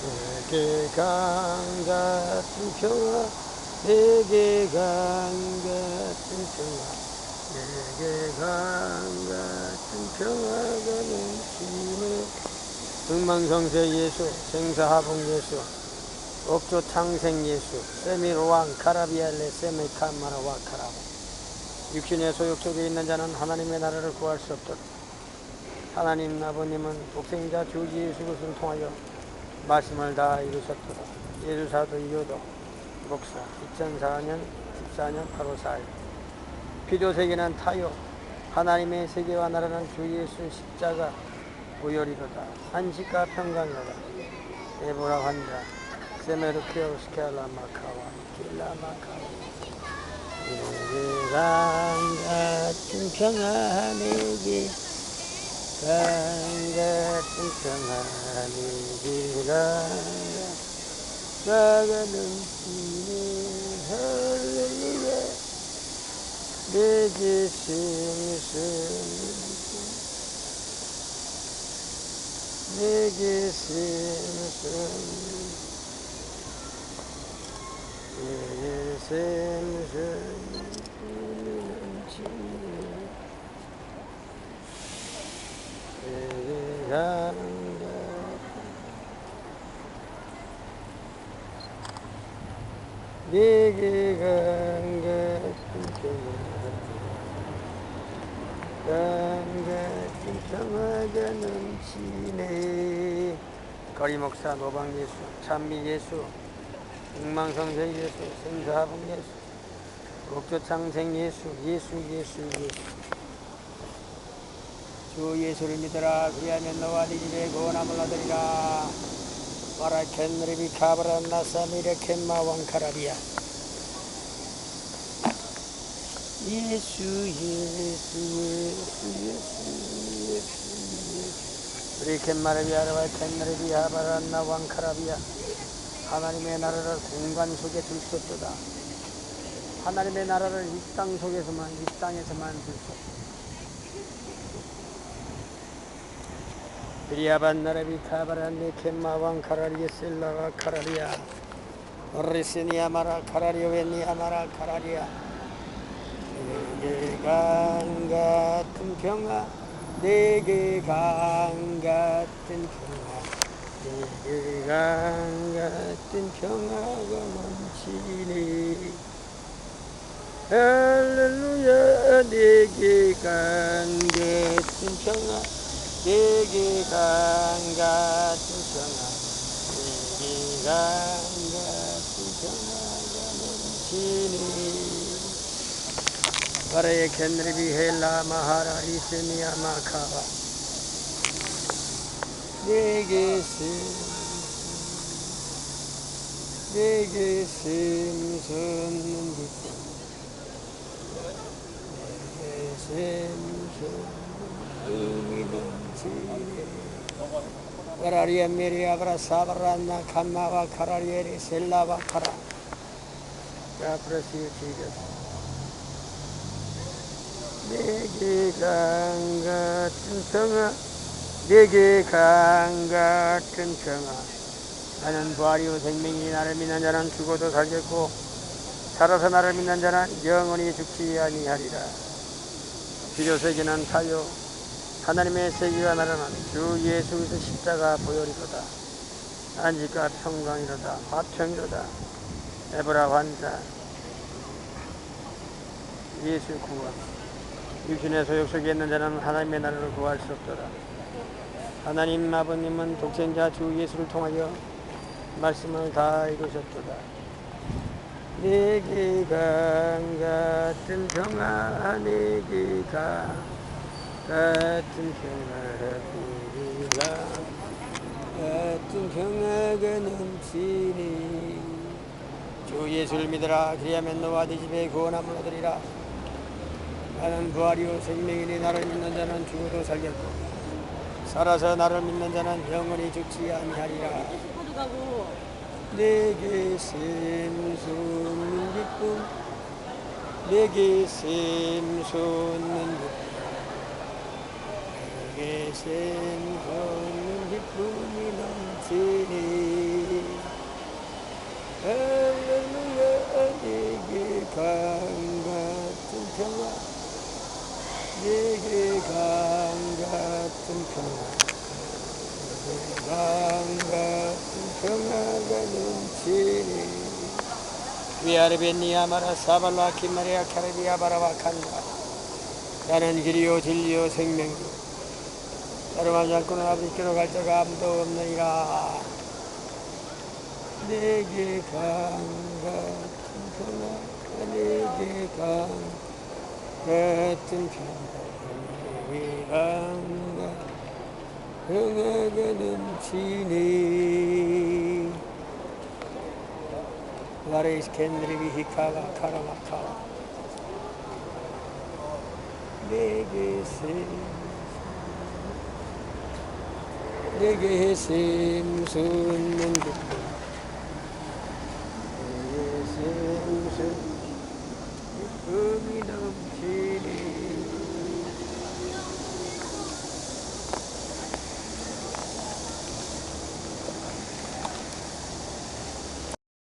내게 강 같은 평화 내게 강 같은 평화 내게 강 같은 평화가 넘치네 흥망성쇠 예수 생사하복 예수 옥조 창생 예수 세미로왕 카라비알레 세메카마라 와 카라보. 육신의 소욕 속에 있는 자는 하나님의 나라를 구할 수 없도록 하나님 아버님은 독생자 주 예수 그리스도를 통하여 말씀을 다 이루셨도록 예수사도 이효도 목사 2004년 14년 8월 4일. 비도세계는 타요. 하나님의 세계와 나라는 주 예수 십자가 우열이로다. 안식과 평강이로다. 에보라 환자 세메르케오 스케라 마카와 길라 마카와. 강 같은 평화 내게 강 같은 평화 내게 강 나가 넘 생선 내게 간다 강같은 평화가 넘치네 거리 목사 노방 예수 찬미 예수 웅망성세 예수 생사하복 예수 옥조창생 예수 예수 예수 예수 주 예수를 믿으라. 그리하면 너와 네 집에 구원함을 얻으리라. 마라 켄 리비 카브라 나사미레 켄 마 왕카라비아. 예수 예수 예수 예수 예수. 우리 켄 마르비아르바 켄마르비 하바란나 왕카라비아. 하나님의 나라를 공간 속에 둘 수 없도다. 하나님의 나라를 이 땅 속에서만 이 땅에서만 둘 수 없다 리아반 나라비 카바란네 켄마 왕 카라리에 셀라가 카라리아 오르세니아마라 카라리오웬니아마라 카라리아 내게 강 같은 평화 내게 강 같은 평화 내게 강 같은 평화가 넘치니 할렐루야 내게 강 같은 평화 내게 강 같은 평화 내게 강 같은 평화가 넘치니 바라의 켄리 넘치네 바라리아 메리아브라 사바란나 칸마와 카라리에리 셀라바 카라 야프레시오 지저스 내게 강 같은 평화 내게 강 같은 평화 나는 부활이요 생명이 나를 믿는 자는 죽어도 살겠고 살아서 나를 믿는 자는 영원히 죽지 아니하리라. 비료세계는 타요 하나님의 세계가 나라는 주 예수 그리스도 십자가 보혈이로다. 안식과 평강이로다. 화평이로다. 에브라 환자. 예수 구원. 육신의 소욕 속에 있는 자는 하나님의 나라를 구할 수 없도다. 하나님 아버님은 독생자 주 예수를 통하여 말씀을 다 이루셨도다. 내게 강 같은 평화 내게 강 같은 평화 내게 강 같은 평화가 넘치니. 주 예수를 믿으라. 그리하면 너와 네 집에 구원함을 얻으리라. 나는 부활이요 생명이니 나를 믿는 자는 죽어도 살겠고 살아서 나를 믿는 자는 영원히 죽지 아니하리라. 내게 샘솟는 기쁨 내게 샘솟는 기쁨 내게 샘솟는 기쁨이 넘치니 할렐루야 내게 강 같은 평화. 내게 강 같은 평화. 강 같은 평화가 넘치니. 위아르베니아 마라 사발라 키마리아 카레비아 바라바칸다 나는 길이요 진리요 생명이요 나를 하지 않고는 아버지께로 갈 자가 아무도 없느니라. 내게 강 같은 평화 내게 강 같은 평화 같은 평화가 넘치니 와레이스 캔드리비 히카와 카라마카와 내게 세 Digi Sim Sun Munduk Digi Sim Sun Sun